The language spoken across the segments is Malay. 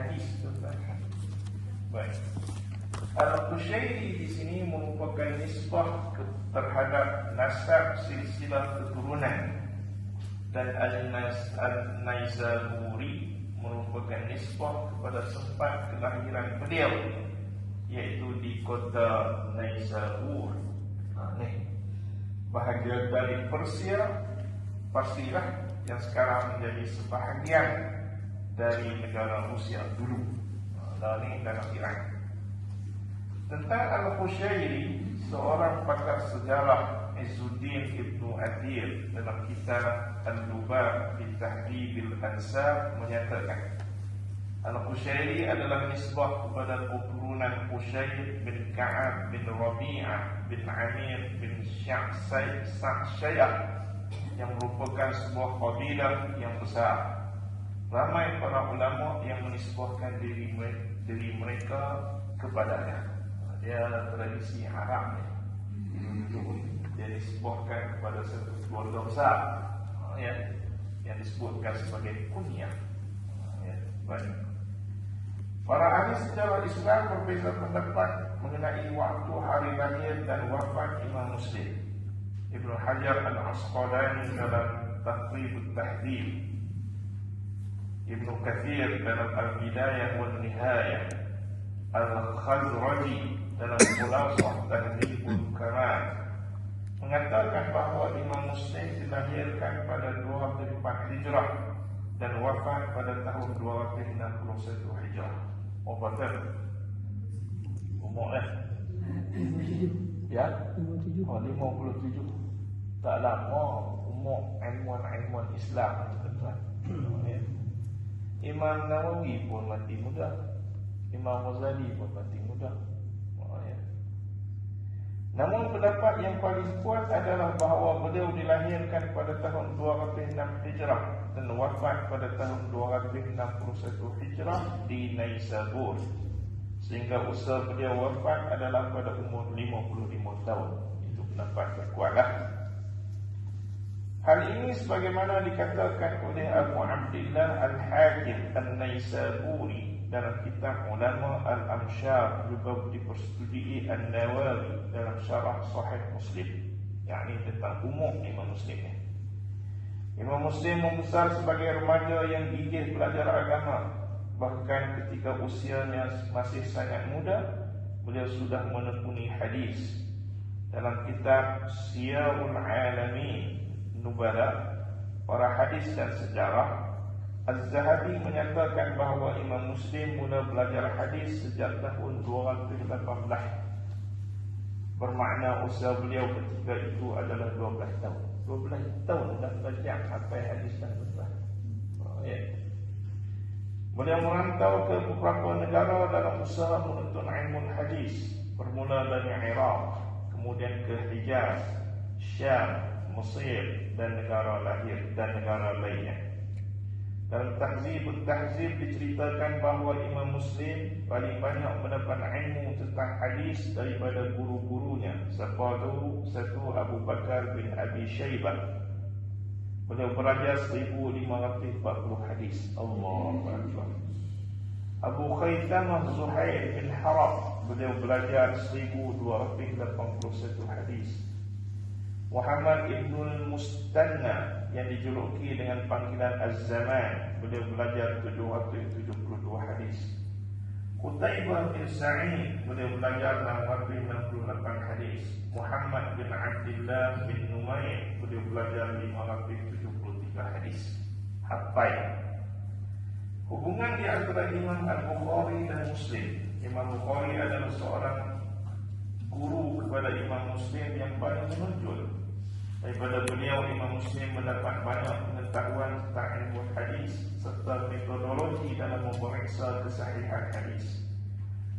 hadis tuan Baik. Al-Qushairi di sini merupakan nisbah terhadap nasab silsilah keturunan dan Al-Naisaburi merupakan nisbah kepada tempat kelahiran beliau iaitu di kota Naisabur. Ha, ni. Dari Persia pastilah yang sekarang menjadi sebahagian dari negara Rusia dulu. Ha, ini dalam Iran. Tentang Al-Qushairi, seorang pakar sejarah Izzuddin Ibn Adir dalam kitab Al-Lubab di Tahdibil Ansar menyatakan Al-Qushairi adalah nisbah kepada keturunan Qushair bin Ka'ab bin Rabi'ah bin Amir bin Sa'syayah yang merupakan sebuah kabilah yang besar. Ramai para ulama yang menisbahkan diri, diri mereka kepadanya dia tradisi Arab ni dia disebutkan kepada satu keluarga besar ya, yang disebutkan sebagai kunyah ya, banyak Para ahli sejarah Islam berbeza pendapat mengenai waktu hari lahir dan wafat Imam Muslim. Ibn Hajar al-Asqalani dalam Taqrib al-Tahdib. Ibn Kathir dalam Al-Bidayah wal-Nihayah. Al-Khazraji dalam Khulasah Tahdibul Kamal mengatakan bahawa Imam Muslim dilahirkan pada 24 Hijrah dan wafat pada tahun 261 Hijrah. Oh betul. Umur eh? Ya? Oh 57. Tak lama umur ilmuwan-ilmuwan Islam tuan-tuan. Ya. Imam Nawawi pun mati muda. Imam Ghazali pun mati muda. Namun pendapat yang paling kuat adalah bahawa beliau dilahirkan pada tahun 206 Hijrah dan wafat pada tahun 261 Hijrah di Naisabur. Sehingga usia beliau wafat adalah pada umur 55 tahun. Itu pendapat terkuatlah. Hal ini sebagaimana dikatakan oleh Abu Abdullah Al-Hakim Al-Naisaburi dalam kitab ulama Al-Amshar juga dipersetujui An-Nawawi dalam syarah Sahih Muslim yakni tentang umum Imam Muslim. Imam Muslim membesar sebagai remaja yang gigih belajar agama bahkan ketika usianya masih sangat muda beliau sudah menekuni hadis dalam kitab Siyarul Alami Nubala para hadis dan sejarah Az-Zahabi menyatakan bahawa Imam Muslim mula belajar hadis sejak tahun 218 Bermakna usia beliau ketika itu adalah 12 tahun. 12 tahun dah belajar sampai hadis dan betul oh, ya. Beliau merantau ke beberapa negara dalam usaha menuntut ilmu hadis Bermula dari Iraq Kemudian ke Hijaz, Syam, Mesir dan negara lahir dan negara lainnya dalam Tahzib Tahzib diceritakan bahawa Imam Muslim paling banyak mendapat ilmu tentang hadis daripada guru-gurunya. Siapa? Satu Abu Bakar bin Abi Shaybah. Beliau belajar 1540 hadis. Allah Akbar. Abu Khaytham Zuhair bin Harab. Beliau belajar 1281 hadis. Muhammad Ibn Mustanna yang dijuluki dengan panggilan Az-Zaman. Beliau belajar 772 hadis. Qutaibah bin Sa'id beliau belajar 668 hadis. Muhammad bin Abdullah bin Numair beliau belajar 573 hadis. Hafai Hubungan di antara Imam Al-Bukhari dan Muslim. Imam Bukhari adalah seorang guru kepada Imam Muslim yang paling menonjol Daripada beliau Imam Muslim mendapat banyak pengetahuan tentang ilmu hadis serta metodologi dalam memeriksa kesahihan hadis.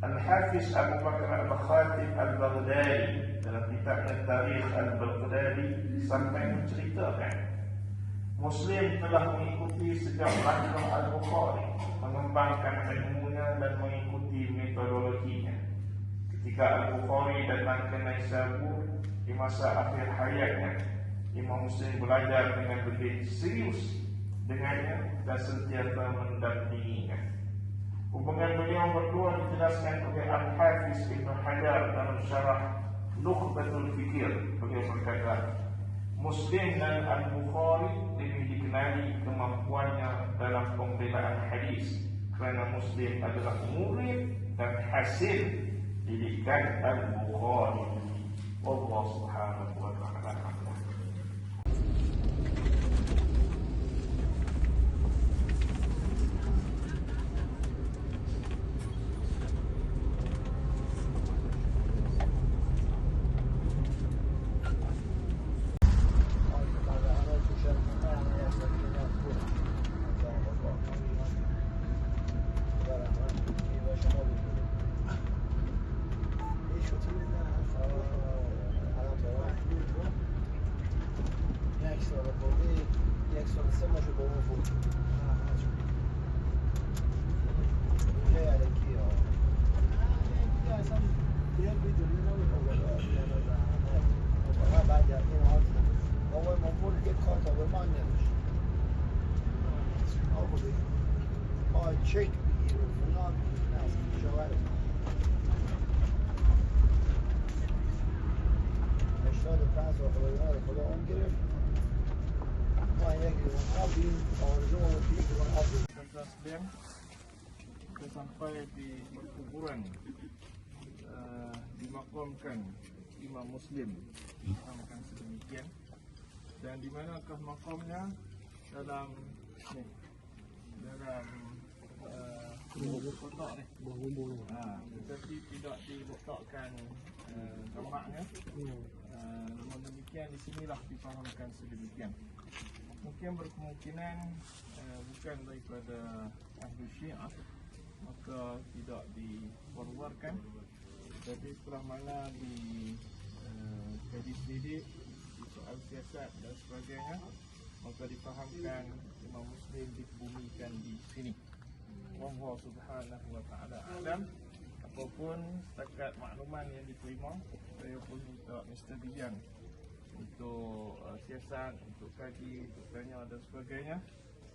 Al-Hafiz Abu Bakar Al-Khatib Al-Baghdadi dalam kitabnya Tarikh Al-Baghdadi sampai menceritakan Muslim telah mengikuti sejak langkah Al-Bukhari mengembangkan ilmunya dan mengikuti metodologinya. Ketika Al-Bukhari datang ke Naisabur di masa akhir hayatnya, Imam Muslim belajar dengan lebih serius dengannya dan sentiasa mendampinginya. yang berdua dijelaskan oleh Al-Hafiz Ibn Hajar dalam syarah Nukhbatul Fikir beliau berkata Muslim dan Al-Bukhari lebih dikenali kemampuannya dalam pembelaan hadis kerana Muslim adalah murid dan hasil للكذب المخالف والله سبحانه وتعالى. next one, c'est moi je vais um vous چک بگیر و فلان از کشاورز هشتاد و پنج آقایان خدا اون گرفت. Muslim kita sampai di kuburan uh, dimakamkan Imam Muslim. Dimakamkan sedemikian. Dan di manakah makamnya? Dalam ni dalam uh, kotak ni. Ha, tetapi tidak diletakkan uh, gambarnya uh, namun demikian di sinilah difahamkan sedemikian mungkin berkemungkinan uh, bukan daripada ahli syiah maka tidak diforwardkan jadi setelah mana di uh, jadi selidik di soal siasat dan sebagainya maka difahamkan Imam Muslim dibumikan di sini Allah subhanahu wa ta'ala alam apapun setakat makluman yang diterima saya pun minta Mr. Dijan untuk uh, siasat, untuk kaji, untuk tanya dan sebagainya.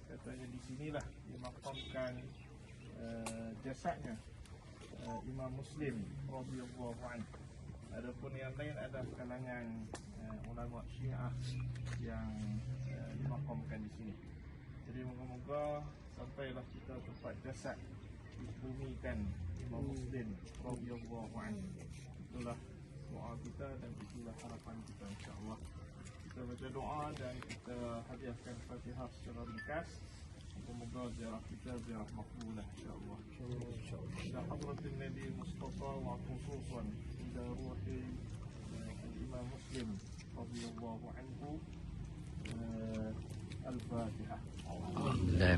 Katanya di sinilah dimakamkan uh, jasadnya uh, Imam Muslim radhiyallahu anhu. Adapun yang lain ada kalangan uh, ulama Syiah yang uh, dimakamkan di sini. Jadi moga-moga sampailah kita tempat jasad dibumikan Imam Muslim radhiyallahu anhu. Itulah doa kita dan itulah harapan kita insyaAllah. Kita baca doa dan kita hadiahkan Fatihah secara ringkas. Semoga moga ziarah kita ziarah makbulah insyaAllah. Ya Hadratin Nabi Mustafa wa khususan Ila ruhi eh, Imam Muslim Radiyallahu anhu eh, Al-Fatihah. Alhamdulillah